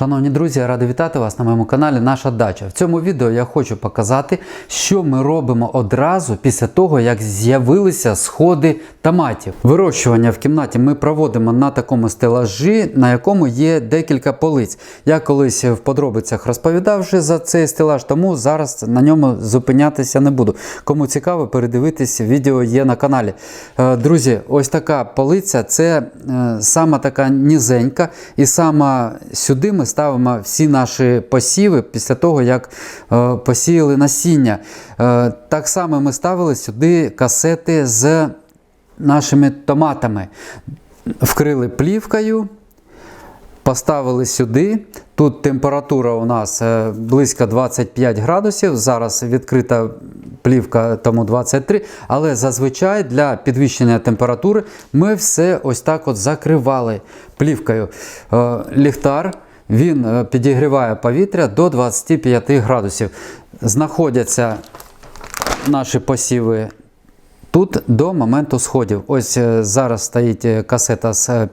Шановні друзі, я радий вітати вас на моєму каналі Наша Дача. В цьому відео я хочу показати, що ми робимо одразу після того, як з'явилися сходи томатів. Вирощування в кімнаті ми проводимо на такому стелажі, на якому є декілька полиць. Я колись в подробицях розповідав вже за цей стелаж, тому зараз на ньому зупинятися не буду. Кому цікаво, передивитись, відео є на каналі. Е, Друзі, ось така полиця це е, сама така низенька, і саме сюди ми ставимо всі наші посіви після того, як е, посіяли насіння. Е, Так само ми ставили сюди касети з нашими томатами. Вкрили плівкою, поставили сюди. Тут температура у нас е, близько 25 градусів. Зараз відкрита плівка, тому 23. Але зазвичай для підвищення температури ми все ось так от закривали плівкою. Ліхтар. Він е, підігріває повітря до 25 градусів. Знаходяться наші посіви тут до моменту сходів. Ось е, зараз стоїть е, касета з е,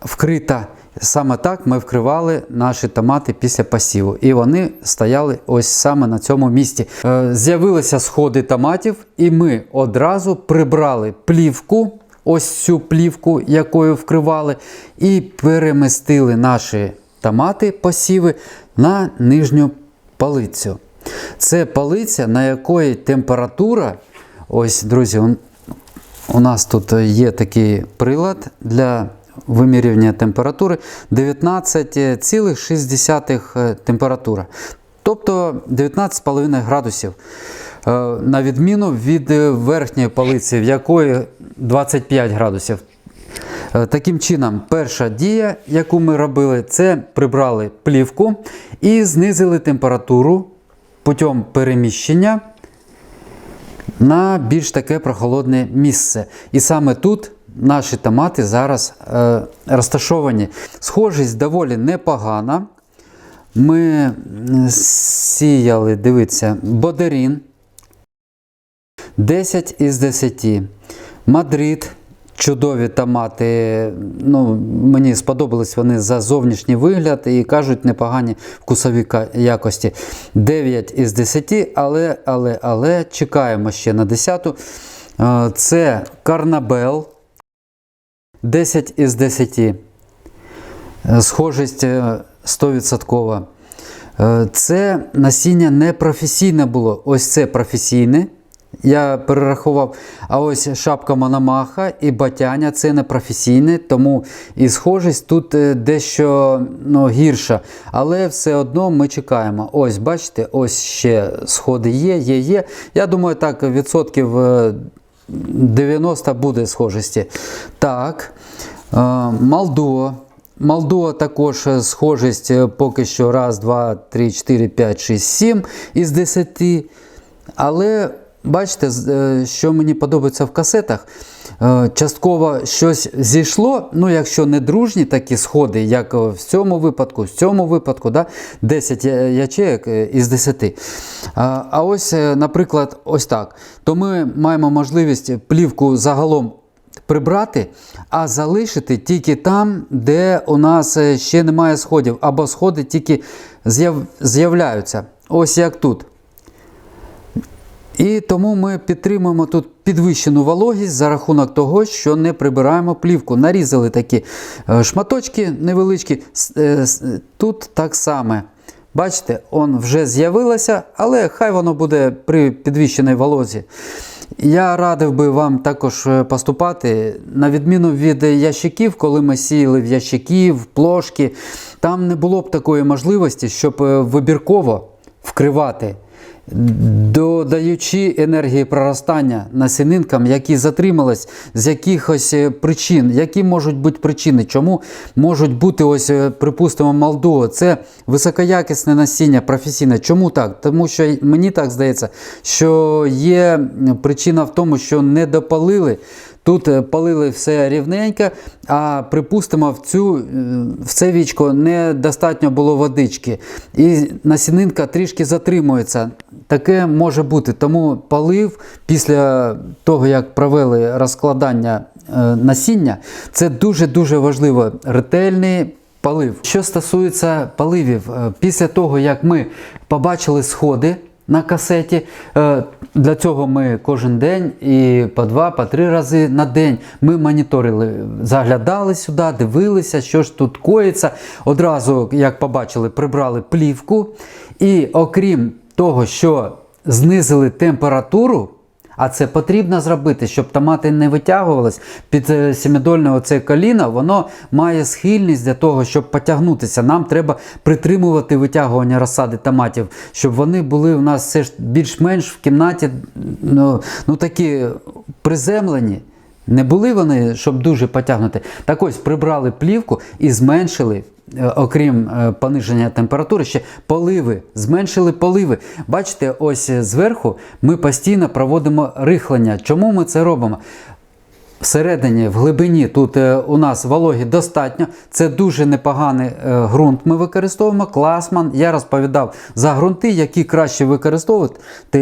вкрита. Саме так ми вкривали наші томати після посіву. І вони стояли ось саме на цьому місці. З'явилися сходи томатів, і ми одразу прибрали плівку, ось цю плівку, якою вкривали, і перемістили наші томати, посіви на нижню полицю. Це полиця, на якої температура, ось, друзі, у нас тут є такий прилад для вимірювання температури 19,6 температура. Тобто 19,5 градусів. Е, На відміну від е, верхньої полиці, в якої 25 градусів. Е, Таким чином, перша дія, яку ми робили, це прибрали плівку і знизили температуру путем переміщення на більш таке прохолодне місце. І саме тут наші томати зараз е, розташовані. Схожість доволі непогана. Ми сіяли, дивіться, Бодерін 10 із 10. Мадрид. Чудові томати. Ну, мені сподобались вони за зовнішній вигляд і кажуть непогані вкусові якості. 9 із 10, але, але, але чекаємо ще на 10. Е, Це Карнабел 10 із 10. Е, Схожість е, 100%. Е, Це насіння не професійне було. Ось це професійне. Я перерахував. А ось шапка Мономаха і батяня це не професійне, тому і схожість тут е, дещо ну, гірша. Але все одно ми чекаємо. Ось, бачите, ось ще сходи є, є, є. Я думаю, так, відсотків е, 90 буде схожості. Так, е, Молдова. Молдова також е, схожість е, поки що раз, два, три, чотири, п'ять, шість, сім із десяти. Але бачите, е, що мені подобається в касетах. е, Частково щось зійшло, ну якщо не дружні такі сходи, як в цьому випадку, в цьому випадку, да, 10 я- ячеїк е, із 10. А, ось, наприклад, ось так. То ми маємо можливість плівку загалом прибрати, а залишити тільки там, де у нас ще немає сходів, або сходи тільки з'яв- з'являються. Ось як тут. І тому ми підтримуємо тут підвищену вологість за рахунок того, що не прибираємо плівку. Нарізали такі е, шматочки невеличкі. Е, Тут так само. Бачите, он вже з'явилося, але хай воно буде при підвищеній волозі. Я радив би вам також е, поступати, на відміну від ящиків, коли ми сіяли в ящики, в плошки, там не було б такої можливості, щоб вибірково вкривати додаючи енергії проростання насінинкам, які затримались з якихось е, причин. Які можуть бути причини? Чому можуть бути, ось, е, припустимо, Молдова? Це високоякісне насіння професійне. Чому так? Тому що мені так здається, що є причина в тому, що не допалили. Тут е, палили все рівненько, а припустимо, в, цю, е, в це вічко недостатньо було водички. І насінинка трішки затримується. Таке може бути. Тому полив після того, як провели розкладання е, насіння, це дуже-дуже важливо. Ретельний полив. Що стосується поливів, е, після того як ми побачили сходи на касеті, е, для цього ми кожен день і по два, по три рази на день ми моніторили, заглядали сюди, дивилися, що ж тут коїться. Одразу, як побачили, прибрали плівку. І окрім того, що знизили температуру. А це потрібно зробити, щоб томати не витягувались під е, сімідольне оце коліно, воно має схильність для того, щоб потягнутися. Нам треба притримувати витягування розсади томатів, щоб вони були у нас все ж більш-менш в кімнаті ну, ну такі приземлені. Не були вони, щоб дуже потягнути. Так ось прибрали плівку і зменшили, е, окрім е, пониження температури, ще поливи. Зменшили поливи. Бачите, ось е, зверху ми постійно проводимо рихлення. Чому ми це робимо? Всередині, в глибині тут е, у нас вологі достатньо. Це дуже непоганий е, ґрунт. Ми використовуємо класман. Я розповідав за ґрунти, які краще використовувати.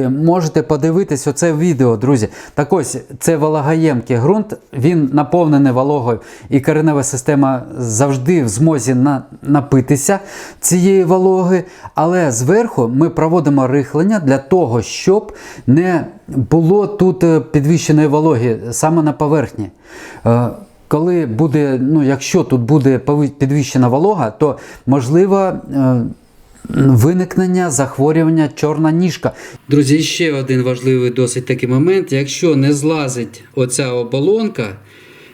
Можете подивитись оце відео, друзі. Так ось це вологоємкий ґрунт, він наповнений вологою, і коренева система завжди в змозі на, напитися цієї вологи. Але зверху ми проводимо рихлення для того, щоб не було тут е, підвищеної вологи саме на поверхні. Е, Коли буде, ну якщо тут буде підвищена волога, то можливо е, виникнення захворювання чорна ніжка. Друзі, ще один важливий досить такий момент. Якщо не злазить оця оболонка,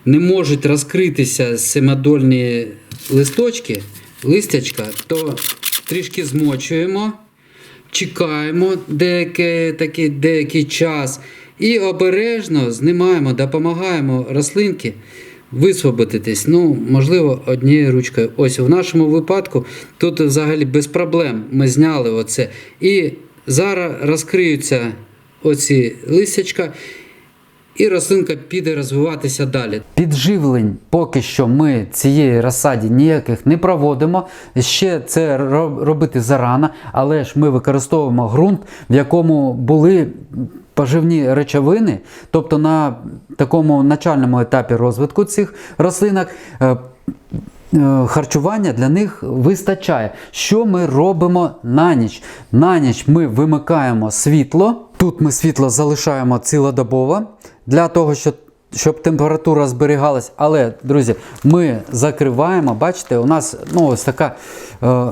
не можуть розкритися семадольні листочки, листячка, то трішки змочуємо чекаємо деякий, такий, деякий час і обережно знімаємо, допомагаємо рослинки висвободитись. Ну, можливо, однією ручкою. Ось в нашому випадку тут взагалі без проблем ми зняли оце. І зараз розкриються оці листячка. І рослинка піде розвиватися далі. Підживлень поки що ми цієї розсаді ніяких не проводимо. Ще це робити зарано, але ж ми використовуємо ґрунт, в якому були поживні речовини, тобто на такому начальному етапі розвитку цих рослинок. е, е, Харчування для них вистачає. Що ми робимо на ніч? На ніч ми вимикаємо світло. Тут ми світло залишаємо цілодобово для того, щоб, температура зберігалась. Але, друзі, ми закриваємо, бачите, у нас ну, ось така. Е,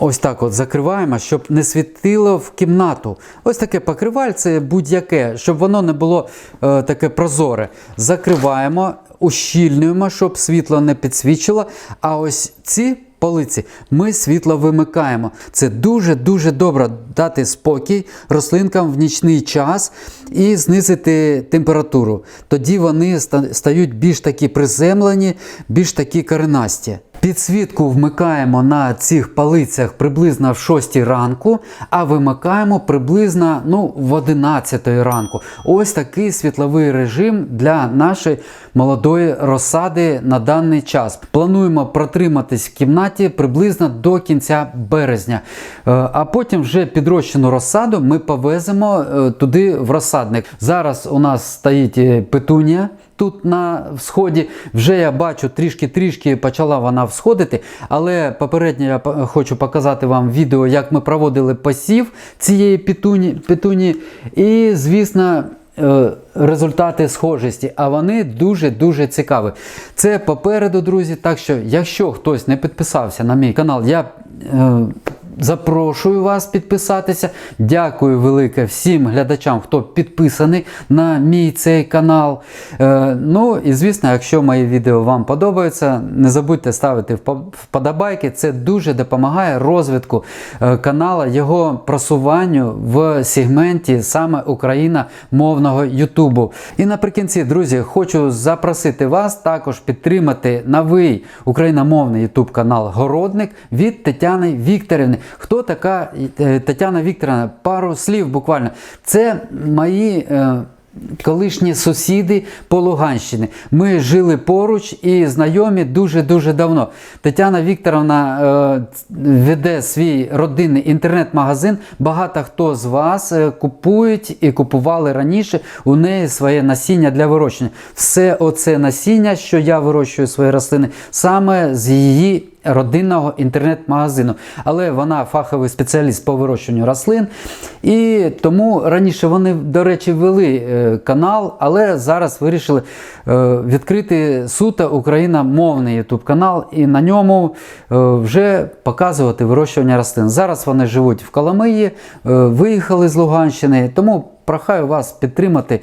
Ось так от закриваємо, щоб не світило в кімнату. Ось таке покривальце будь-яке, щоб воно не було е, таке прозоре. Закриваємо, ущільнюємо, щоб світло не підсвічило. А ось ці полиці ми світло вимикаємо. Це дуже-дуже добре дати спокій рослинкам в нічний час і знизити температуру. Тоді вони стають більш такі приземлені, більш такі коренасті. Підсвітку вмикаємо на цих палицях приблизно в 6 ранку, а вимикаємо приблизно ну, в 11 ранку. Ось такий світловий режим для нашої молодої розсади на даний час. Плануємо протриматись в кімнаті приблизно до кінця березня. Е, А потім вже підрощену розсаду ми повеземо е, туди в розсадник. Зараз у нас стоїть е, петунія тут на сході. Вже я бачу, трішки-трішки почала вона всходити. Але попередньо я хочу показати вам відео, як ми проводили посів цієї петуні, петуні. І, звісно, е, результати схожості. А вони дуже-дуже цікаві. Це попереду, друзі. Так що, якщо хтось не підписався на мій канал, я. Запрошую вас підписатися. Дякую велике всім глядачам, хто підписаний на мій цей канал. Е, ну і звісно, якщо мої відео вам подобаються, не забудьте ставити вподобайки. Це дуже допомагає розвитку е, канала, його просуванню в сегменті саме україномовного Ютубу. І наприкінці, друзі, хочу запросити вас також підтримати новий україномовний Ютуб канал Городник від Тетяни Вікторівни. Хто така е, Тетяна Вікторівна? Пару слів буквально. Це мої. е, Колишні сусіди по Луганщині. Ми жили поруч і знайомі дуже-дуже давно. Тетяна Вікторовна е, веде свій родинний інтернет-магазин. Багато хто з вас е, купують і купували раніше у неї своє насіння для вирощення. Все оце насіння, що я вирощую свої рослини, саме з її родинного інтернет-магазину. Але вона фаховий спеціаліст по вирощуванню рослин. І тому раніше вони, до речі, ввели е, канал, але зараз вирішили е, відкрити суто україномовний YouTube канал і на ньому е, вже показувати вирощування рослин. Зараз вони живуть в Коломиї, виїхали з Луганщини, тому прохаю вас підтримати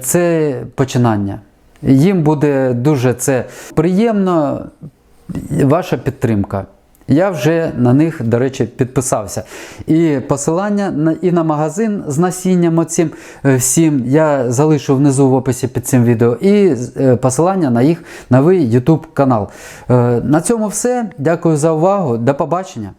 це починання. Їм буде дуже це приємно, ваша підтримка. Я вже на них, до речі, підписався. І посилання на, і на магазин з насінням оцим е, всім я залишу внизу в описі під цим відео, і е, посилання на їх новий YouTube канал. Е, На цьому все. Дякую за увагу. До побачення.